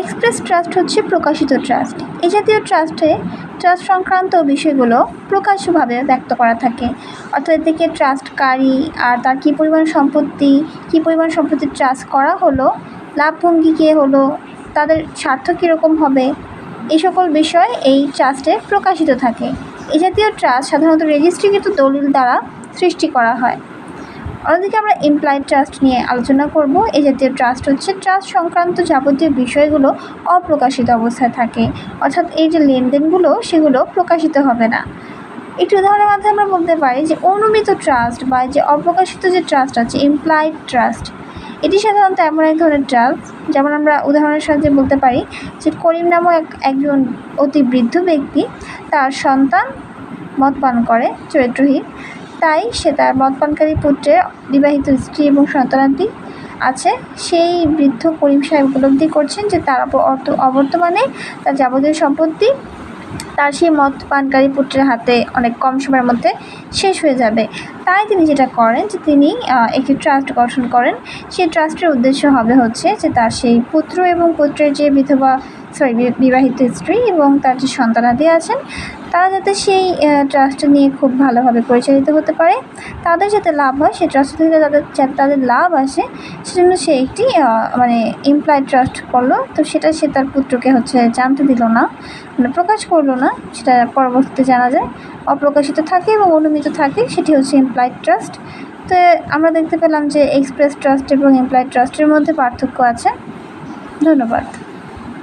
Express trust হচ্ছে প্রকাশিত trust এই জাতীয় ট্রাস্টে ট্রাস্ট সংক্রান্ত বিষয়গুলো প্রকাশ্যভাবে ব্যক্ত করা থাকে। অর্থাৎ থেকে ট্রাস্টকারী আর তার কী পরিমাণ সম্পত্তি, কী পরিমাণ সম্পত্তি ট্রাস্ট করা হলো, লাভভঙ্গি কে হলো, তাদের স্বার্থ কীরকম হবে এই সকল বিষয় এই ট্রাস্টে প্রকাশিত থাকে। এই জাতীয় ট্রাস্ট সাধারণত রেজিস্ট্রিকৃত দলিল দ্বারা সৃষ্টি করা হয়। অন্যদিকে আমরা এমপ্লয়েড ট্রাস্ট নিয়ে আলোচনা করব। এই জাতীয় ট্রাস্ট হচ্ছে ট্রাস্ট সংক্রান্ত যাবতীয় বিষয়গুলো অপ্রকাশিত অবস্থায় থাকে। অর্থাৎ এই যে লেনদেনগুলো, সেগুলো প্রকাশিত হবে না। একটি উদাহরণের মাধ্যমে আমরা বলতে পারি যে অনুমিত ট্রাস্ট বা যে অপ্রকাশিত যে ট্রাস্ট আছে এমপ্লয়েড ট্রাস্ট এটি সাধারণত এমন এক ধরনের ট্রাস্ট যেমন আমরা উদাহরণের সাহায্যে বলতে পারি যে করিম নামক এক, একজন অতি বৃদ্ধ ব্যক্তি তার সন্তান মদ পান করে, চরিত্রহীন। তাই সে তার মদ পানকারী পুত্রের বিবাহিত স্ত্রী এবং সন্তানাদি আছে। সেই বৃদ্ধ করিম সাহেব উপলব্ধি করছেন যে তার অর্থ- অবর্তমানে তার যাবতীয় সম্পত্তি তার সেই মদ পানকারী পুত্রের হাতে অনেক কম সময়ের মধ্যে শেষ হয়ে যাবে। তাই তিনি যেটা করেন যে তিনি একটি ট্রাস্ট গঠন করেন। সেই ট্রাস্টের উদ্দেশ্য হবে হচ্ছে যে তার সেই পুত্র এবং পুত্রের যে বিধবা সরি বিবাহিত স্ত্রী এবং তার যে সন্তানাদি আছেন, তারা যাতে সেই ট্রাস্ট নিয়ে খুব ভালোভাবে পরিচালিত হতে পারে, তাদের যাতে লাভ হয়, সেই ট্রাস্ট থেকে তাদের, যাতে তাদের লাভ আসে, সেজন্য সে একটি মানে এমপ্লয়েড ট্রাস্ট করল। তো সেটা সে তার পুত্রকে হচ্ছে জানতে দিল না মানে প্রকাশ করল না, সেটা পরবর্তীতে জানা যায়। অপ্রকাশিত থাকে এবং অনুমিত থাকে, সেটি হচ্ছে এমপ্লয়েড ট্রাস্ট তো আমরা দেখতে পেলাম যে এক্সপ্রেস ট্রাস্ট এবং এমপ্লয়েড ট্রাস্টের মধ্যে পার্থক্য আছে। ধন্যবাদ।